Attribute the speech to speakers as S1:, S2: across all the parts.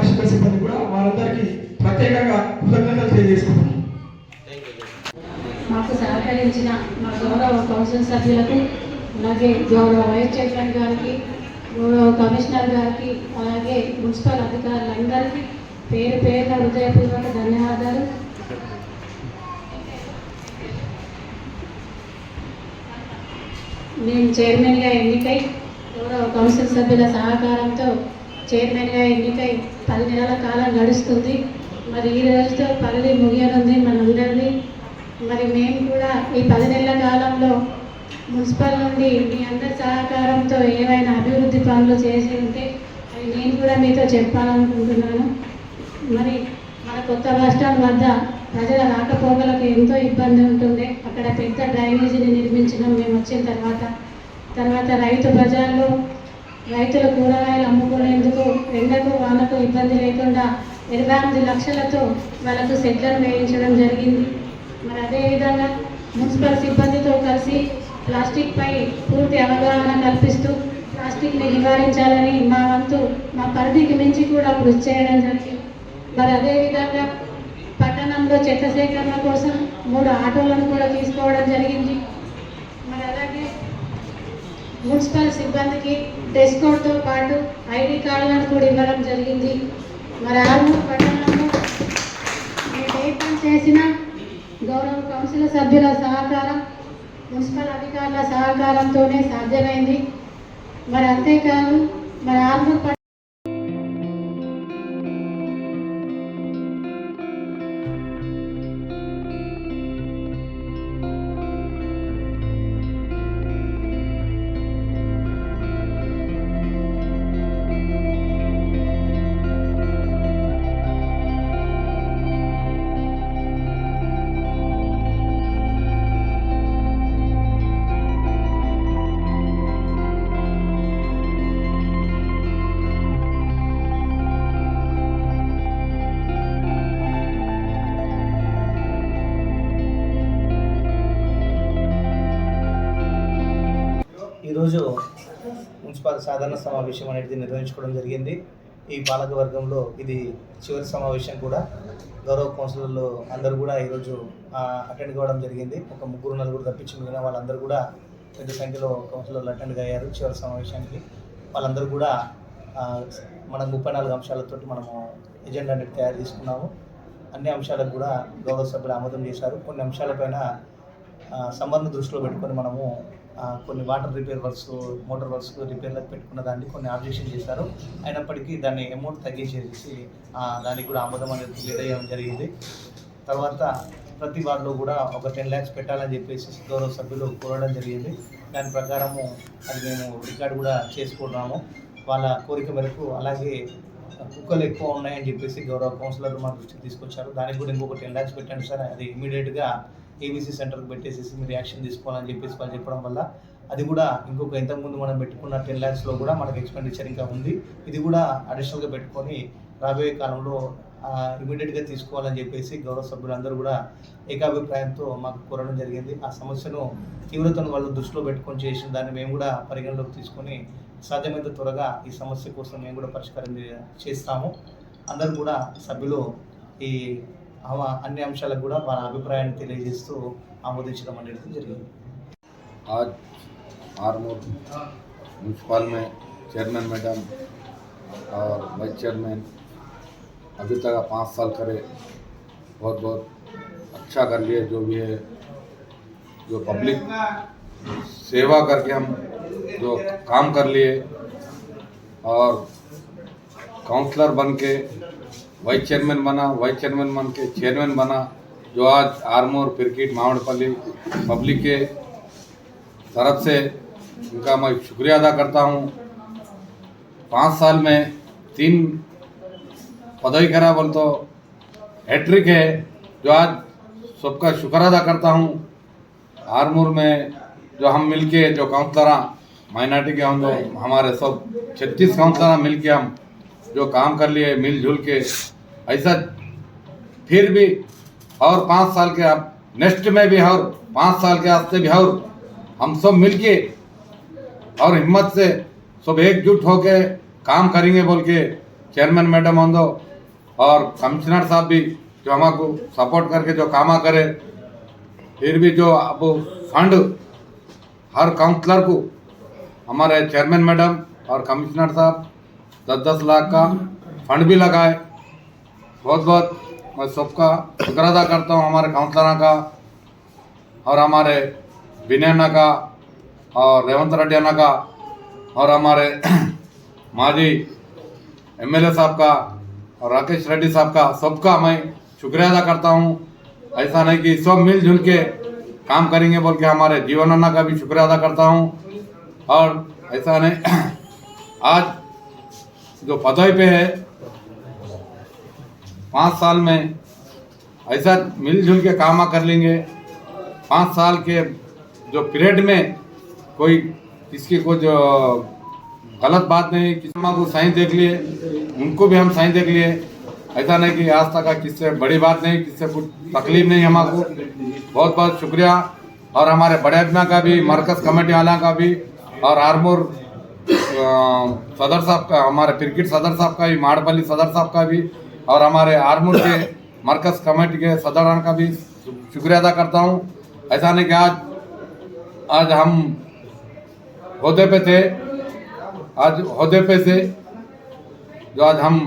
S1: పారిశుద్ధ సిబ్బంది కూడా వారందరికీ ప్రత్యేకంగా కృతజ్ఞతలు తెలియజేసుకుంటున్నాను
S2: మాకు సహకరించిన మా గౌరవ కౌన్సిల్ సభ్యులకు అలాగే గౌరవ వైస్ చైర్మన్ గారికి గౌరవ కమిషనర్ గారికి అలాగే మున్సిపల్ అధికారులందరికీ పేరు పేరున హృదయపూర్వక ధన్యవాదాలు. నేను చైర్మన్గా ఎన్నికై గౌరవ కౌన్సిల్ సభ్యుల సహకారంతో చైర్మన్గా ఎన్నికై పది నెలల కాలం గడుస్తుంది మరి ఈ రోజుతో పల్లె ముగియనుంది మనందరిది మరి మేము కూడా ఈ పది నెలల కాలంలో మున్సిపల్ నుండి మీ అందరి సహకారంతో ఏవైనా అభివృద్ధి పనులు చేసి ఉంటే అవి నేను కూడా మీతో చెప్పాలనుకుంటున్నాను. మరి మన కొత్త బస్ స్టాండ్ వద్ద ప్రజల రాకపోకలకు ఎంతో ఇబ్బంది ఉంటుంది అక్కడ పెద్ద డ్రైనేజీని నిర్మించడం మేము వచ్చిన తర్వాత. తర్వాత రైతు బజార్లో రైతులు కూరగాయలు అమ్ము ఇబ్బంది లేకుండా ఇరవై ఎనిమిది లక్షలతో వాళ్ళకు సెట్లను వేయించడం జరిగింది. మరి అదేవిధంగా మున్సిపల్ సిబ్బందితో కలిసి ప్లాస్టిక్ పై పూర్తి అవగాహన కల్పిస్తూ ప్లాస్టిక్ని నివారించాలని మా వంతు మా పరిధికి మించి కూడా కృషి చేయడం జరిగింది. మరి అదేవిధంగా పట్టణంలో చెత్త సేకరణ కోసం మూడు ఆటోలను కూడా తీసుకోవడం జరిగింది. మరి అలాగే మున్సిపల్ సిబ్బందికి డ్రెస్ కోడ్తో పాటు ఐడి కార్డులను కూడా ఇవ్వడం జరిగింది. మరి ఆర్మూర్ పట్టణంలో మేము ఏ పని చేసినా గౌరవ కౌన్సిల్ సభ్యుల సహకారం మున్సిపల్ అధికారుల సహకారంతోనే సాధ్యమైంది. మరి అంతేకాదు మరి ఆర్మూర్
S3: ఈరోజు మున్సిపల్ సాధారణ సమావేశం అనేది నిర్వహించుకోవడం జరిగింది. ఈ పాలక వర్గంలో ఇది చివరి సమావేశం కూడా. గౌరవ కౌన్సిలర్లు అందరూ కూడా ఈరోజు అటెండ్ కావడం జరిగింది. ఒక ముగ్గురు నలుగురు తప్పించి మిగిలిన వాళ్ళందరూ కూడా పెద్ద సంఖ్యలో కౌన్సిలర్లు అటెండ్ అయ్యారు చివరి సమావేశానికి. వాళ్ళందరూ కూడా మనం మన ముప్పై నాలుగు అంశాలతోటి మనము ఎజెండా అనేది తయారు చేసుకున్నాము. అన్ని అంశాలకు కూడా గౌరవ సభ్యులు ఆమోదం చేశారు. కొన్ని అంశాలపైన ఆ, దృష్టిలో పెట్టుకొని మనము కొన్ని water repair works motor works రిపేర్లకు పెట్టుకున్న దాన్ని కొన్ని ఆబ్జెక్షన్ చేశారు. అయినప్పటికీ దాన్ని అమౌంట్ తగ్గించేసి దానికి కూడా ఆమోదం అనేది లేదయ్యడం జరిగింది. తర్వాత ప్రతి వార్డులో కూడా ఒక టెన్ ల్యాక్స్ పెట్టాలని చెప్పేసి గౌరవ సభ్యులు కోరడం జరిగింది. దాని ప్రకారము అది మేము రికార్డు కూడా చేసుకుంటున్నాము వాళ్ళ కోరిక మేరకు అలాగే కుక్కలు ఎక్కువ ఉన్నాయని చెప్పేసి గౌరవ కౌన్సిలర్ మా దృష్టికి తీసుకొచ్చారు. దానికి కూడా ఇంకొక టెన్ ల్యాక్స్ పెట్టండి సార్. అది ఇమీడియట్గా ఏబీసీ సెంటర్కి పెట్టేసేసి మీరు యాక్షన్ తీసుకోవాలని చెప్పేసి వాళ్ళు చెప్పడం వల్ల అది కూడా ఇంకొక ఇంతకుముందు మనం పెట్టుకున్న టెన్ ల్యాక్స్లో కూడా మనకు ఎక్స్పెండిచర్ ఇంకా ఉంది. ఇది కూడా అడిషనల్గా పెట్టుకొని రాబోయే కాలంలో ఇమీడియట్గా తీసుకోవాలని చెప్పేసి గౌరవ సభ్యులందరూ కూడా ఏకాభిప్రాయంతో మాకు కోరడం జరిగింది. ఆ సమస్యను తీవ్రతను వాళ్ళు దృష్టిలో పెట్టుకొని చేసిన దాన్ని మేము కూడా పరిగణలోకి తీసుకొని సాధ్యమైనంత త్వరగా ఈ సమస్య కోసం మేము కూడా పరిష్కారం చే- చేస్తాము. అందరూ కూడా సభ్యులు ఈ అవ- అన్ని అంశాలకు కూడా వాళ్ళ అభిప్రాయాన్ని తెలియజేస్తూ ఆమోదించడం అనేది జరిగింది
S4: आज आरमोर म्यूनसिपल में चेयरमैन मैडम और वाइस चेयरमैन अभी तक पाँच साल करे बहुत बहुत अच्छा कर लिए जो भी है जो पब्लिक सेवा करके हम जो काम कर लिए और काउंसलर बन के वाइस चेयरमैन बना वाइस चेयरमैन बन के चेयरमैन बना, जो आज आरमोर पिरकिट मावड़पल्ली पब्लिक के तरफ़ से उनका मैं शुक्रिया अदा करता हूँ। पाँच साल में तीन पदवी करा बोल तो हैट्रिक है, जो आज सबका शुक्र अदा करता हूँ। आरमूर में जो हम मिलके जो काउंसलर माइनॉरिटी के हम लोग, हमारे सब छत्तीस काउंसलर मिलके हम जो काम कर लिए, मिलजुल के, ऐसा फिर भी, और पाँच साल के अब नेक्स्ट में भी और पाँच साल के आस्ते भी और हम सब मिलके और हिम्मत से सब एकजुट होके काम करेंगे बोल के चेयरमैन मैडम होंदो और कमिश्नर साहब भी जो हमको सपोर्ट करके जो कामा करे, फिर भी जो अब फंड हर काउंसलर को, हमारे चेयरमैन मैडम और कमिश्नर साहब दस दस लाख का फंड भी लगाए बहुत बहुत मैं सबका शुक्र अदा करता हूँ हमारे काउंसलर का और हमारे विनय अन्ना का और रेवंत रेड्डी का और हमारे माजी एमएलए साहब का और राकेश रेड्डी साहब का सबका मैं शुक्रिया अदा करता हूँ। ऐसा नहीं कि सब मिलजुल के काम करेंगे बोल के हमारे जीवन अन्ना का भी शुक्रिया अदा करता हूँ। और ऐसा नहीं आज जो पदवी पे है, पाँच साल में ऐसा मिलजुल के काम कर लेंगे। पाँच साल के जो पीरियड में कोई किसकी कुछ गलत बात नहीं, किसी को साइन देख लिए, उनको भी हम साइन देख लिए। ऐसा नहीं कि आज तक का किससे बड़ी बात नहीं किससे कुछ तकलीफ़ नहीं हमको बहुत बहुत शुक्रिया। और हमारे बड़े आदमी का भी, मरकज कमेटी वाला का भी, और आरमोर सदर साहब का, हमारे क्रिकेट सदर साहब का भी माड़पल्ली सदर साहब का भी, और हमारे आरमोर के, मरकज कमेटी के सदरान का भी शुक्रिया अदा करता हूँ। ऐसा नहीं कि आज आज हम होदे पे थे, आज होदे पे से जो आज हम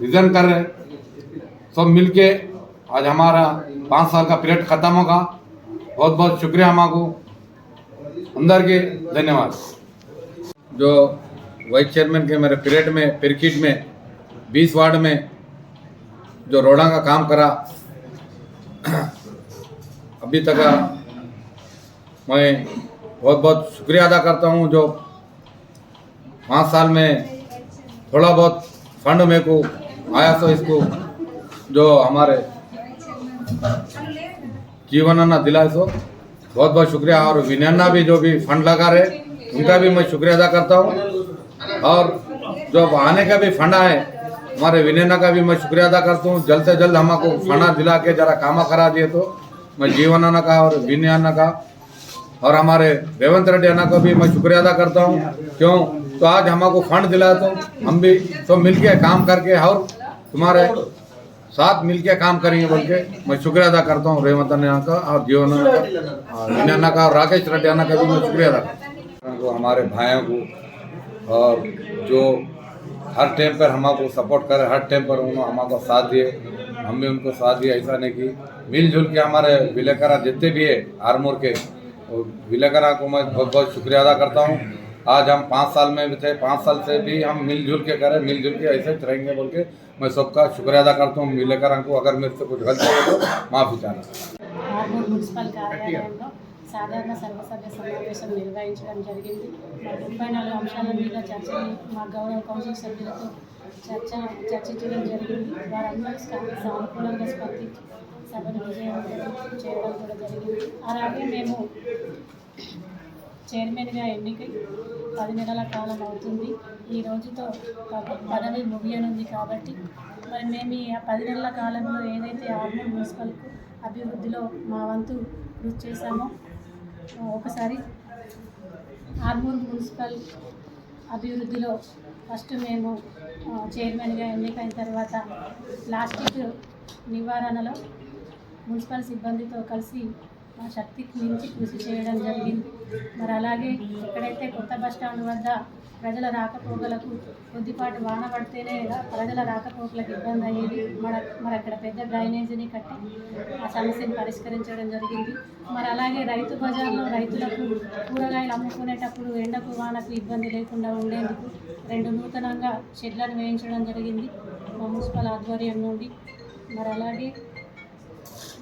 S4: रिजन कर रहे सब मिलके आज हमारा पाँच साल का पीरियड खत्म होगा। बहुत बहुत शुक्रिया हमारे अंदर के धन्यवाद। जो वाइस चेयरमैन के मेरे पीरियड में क्रिकेट में, बीस वार्ड में जो रोड़ा का काम करा, अभी तक मैं बहुत बहुत शुक्रिया अदा करता हूँ जो पाँच साल में थोड़ा बहुत फंड मेरे को आया तो इसको जो हमारे जीवन ना दिलाए सो बहुत बहुत शुक्रिया और विनय अन्ना भी जो भी फंड लगा रहे उनका भी मैं शुक्रिया अदा करता हूँ। और जो आने का भी फंडा है, हमारे विनय अन्ना का भी मैं शुक्रिया अदा करता हूँ। जल्द से जल्द हमको फंडा दिला के जरा कामा करा दिए तो मैं जीवन अन्ना का और विनय अन्ना का और हमारे रेवंत रेड्डी अन्ना का भी मैं शुक्रिया अदा करता हूँ। क्यों? तो आज हमको फंड दिला तो हम भी सब मिलके काम करके और तुम्हारे साथ मिलके काम करेंगे बोल के मैं शुक्रिया अदा करता हूँ। रेवंत अन्ना का और जीवन का और विनय अन्ना का और राकेश रेड्डी अन्ना का भी मैं शुक्रिया अदा करता हूँ। को हमारे भाइयों को और जो हर टाइम पर हमको सपोर्ट करे, हर टाइम पर उन्होंने हमारा साथ दिए। हम भी उनको साथ दिए, ऐसा नहीं कि मिलजुल के हमारे विलेकरा जितने भी है, आरमोर के विलेकरा को मैं बहुत बहुत शुक्रिया अदा करता हूँ। आज हम पाँच साल में भी थे, पाँच साल से भी हम मिलजुल के करें, मिलजुल के ऐसे रहेंगे बोल के मैं सबका शुक्रिया अदा करता हूँ। विलेकरा को अगर मेरे से कुछ गलती हो तो माफ़ी चाहना
S2: సాధారణ సర్వసభ్య సమావేశం నిర్వహించడం జరిగింది. ముప్పై నాలుగు అంశాల మీద చర్చని మా గౌరవ కౌన్సిల్ సభ్యులతో చర్చ చర్చించడం జరిగింది. వారందరూ సానుకూలంగా స్పందించి సభను విజయవంతం చేయడం కూడా జరిగింది. అలాగే మేము చైర్మన్గా ఎన్నికై పది నెలల కాలం అవుతుంది. ఈ రోజుతో ప- పదవి ముగియనుంది కాబట్టి మరి మేము ఈ పది నెలల కాలంలో ఏదైతే ఆర్మూర్ మున్సిపల్కు అభివృద్ధిలో మా వంతు కృషి చేశామో ఒకసారి ఆర్మూర్ మున్సిపల్ అభివృద్ధిలో ఫస్ట్ మేము చైర్మన్గా ఎన్నికైన తర్వాత ప్లాస్టిక్ నివారణలో మున్సిపల్ సిబ్బందితో కలిసి మా శక్తికి మించి కృషి చేయడం జరిగింది. మరి అలాగే ఎక్కడైతే కొత్త బస్ స్టాండ్ వద్ద ప్రజల రాకపోకలకు కొద్దిపాటి వాన పడితేనే ప్రజల రాకపోకలకు ఇబ్బంది అయ్యేది. మన మరి అక్కడ పెద్ద డ్రైనేజీని కట్టి ఆ సమస్యను పరిష్కరించడం జరిగింది. మరి అలాగే రైతు బజార్లో రైతులకు కూరగాయలు అమ్ముకునేటప్పుడు ఎండకు వానకు ఇబ్బంది లేకుండా ఉండేందుకు రెండు నూతనంగా షెడ్లను వేయించడం జరిగింది మా మున్సిపల్ ఆధ్వర్యం నుండి. మరి అలాగే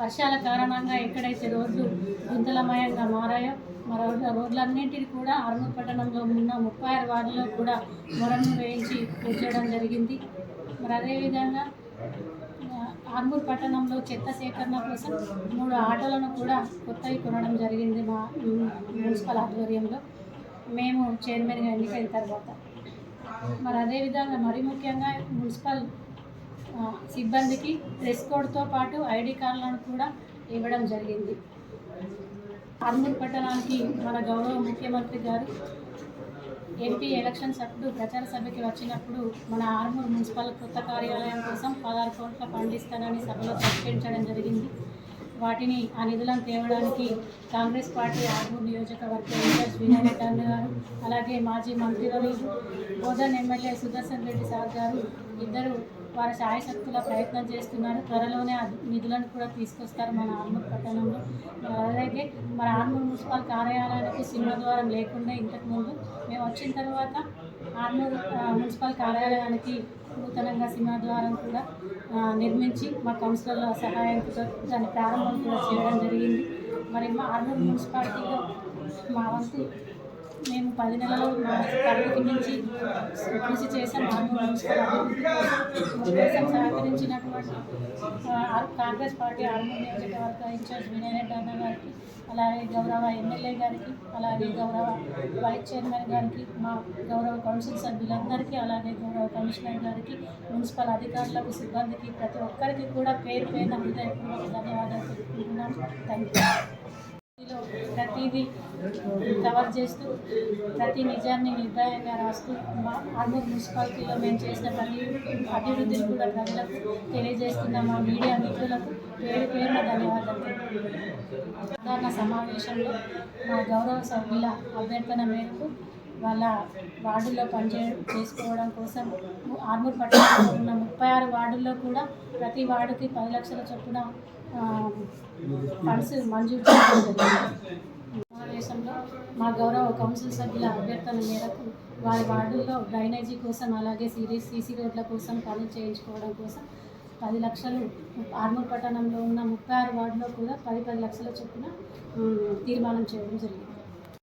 S2: వర్షాల కారణంగా ఎక్కడైతే రోడ్లు గుంతలమయంగా మారాయో మరో రోడ్లన్నింటినీ కూడా ఆర్మూర్ పట్టణంలో ఉన్న ముప్పై ఆరు వార్డులో కూడా మొరను వేయించి కూర్చోవడం జరిగింది. మరి అదేవిధంగా ఆర్మూర్ పట్టణంలో చెత్త సేకరణ కోసం మూడు ఆటోలను కూడా కొత్తవి కొనడం జరిగింది మా మున్సిపల్ ఆధ్వర్యంలో. మేము చైర్మన్గా ఎన్నికైన తర్వాత. మరి అదేవిధంగా మరి ముఖ్యంగా మున్సిపల్ సిబ్బందికి డ్రెస్ కోడ్తో పాటు ఐడి కార్డులను కూడా ఇవ్వడం జరిగింది. ఆర్మూర్ పట్టణానికి మన గౌరవ ముఖ్యమంత్రి గారు ఎంపీ ఎలక్షన్స్ అప్పుడు ప్రచార సభకి వచ్చినప్పుడు మన ఆర్మూర్ మున్సిపల్ కొత్త కార్యాలయం కోసం పదహారు కోట్ల పండిస్తానని సభలో ప్రకటించడం జరిగింది. వాటిని ఆ నిధులను తేవడానికి కాంగ్రెస్ పార్టీ ఆర్మూర్ నియోజకవర్గ ఇన్ఛార్జ్ వినయరెడ్డి అన్న గారు అలాగే మాజీ మంత్రివర్యులు గోదాన్ ఎమ్మెల్యే సుదర్శన్ రెడ్డి సార్ గారు ఇద్దరు వారి శాయశక్తుల ప్రయత్నం చేస్తున్నారు. త్వరలోనే నిధులను కూడా తీసుకొస్తారు మన ఆర్మూర్ పట్టణంలో. అలాగే మన ఆర్మూర్ మున్సిపల్ కార్యాలయానికి సింహద్వారం లేకుండా ఇంతకుముందు మేము వచ్చిన తర్వాత ఆర్మూర్ మున్సిపల్ కార్యాలయానికి నూతనంగా సింహద్వారం కూడా నిర్మించి మా కౌన్సిలర్ల సహాయంతో దాని ప్రారంభం కూడా చేయడం జరిగింది. మరి మా ఆర్మూర్ మున్సిపాలిటీలో మా వంతు మేము పది నెలలు మా పరిధికి మించి కృషి చేసాం ఆర్మూర్ సహకరించినటువంటి కాంగ్రెస్ పార్టీ ఆర్మూర్ నియోజకవర్గ ఇన్ఛార్జ్ వినయ్ రెడ్డి అన్న గారికి అలాగే గౌరవ ఎమ్మెల్యే గారికి అలాగే గౌరవ వైస్ చైర్మన్ గారికి మా గౌరవ కౌన్సిల్ సభ్యులందరికీ అలాగే గౌరవ కమిషనర్ గారికి మున్సిపల్ అధికారులకు సిబ్బందికి ప్రతి ఒక్కరికి కూడా పేరు పేరున హృదయపూర్వక ధన్యవాదాలు తెలుపుకుంటున్నాను. థ్యాంక్ యూ ప్రతిదీ కవర్ చేస్తూ ప్రతి నిజాన్ని నిర్భయంగా రాస్తూ మా ఆర్మూర్ మున్సిపాలిటీలో మేము చేసిన ప్రతి అభివృద్ధిని కూడా ప్రజలకు తెలియజేస్తున్న మా మీడియా మిత్రులకు పేరు పేరున ధన్యవాదాలు. సాధారణ సమావేశంలో మా గౌరవ సభ్యుల అభ్యర్థన మేరకు వాళ్ళ వార్డుల్లో పనిచే చేసుకోవడం కోసం ఆర్మూర్ పట్టణంలో ఉన్న ముప్పై ఆరు వార్డుల్లో కూడా ప్రతి వార్డుకి పది లక్షల చొప్పున ఫండ్స్ మంజూరు చేయడం జరిగింది. సమావేశంలో మా గౌరవ కౌన్సిల్ సభ్యుల అభ్యర్థన మేరకు వారి వార్డుల్లో డ్రైనేజీ కోసం అలాగే సిరీస్ సీసీ రోడ్ల కోసం పనులు చేయించుకోవడం కోసం పది లక్షలు ఆర్మూర్ పట్టణంలో ఉన్న ముప్పై ఆరు వార్డులో కూడా పది పది లక్షల చొప్పున తీర్మానం చేయడం జరిగింది.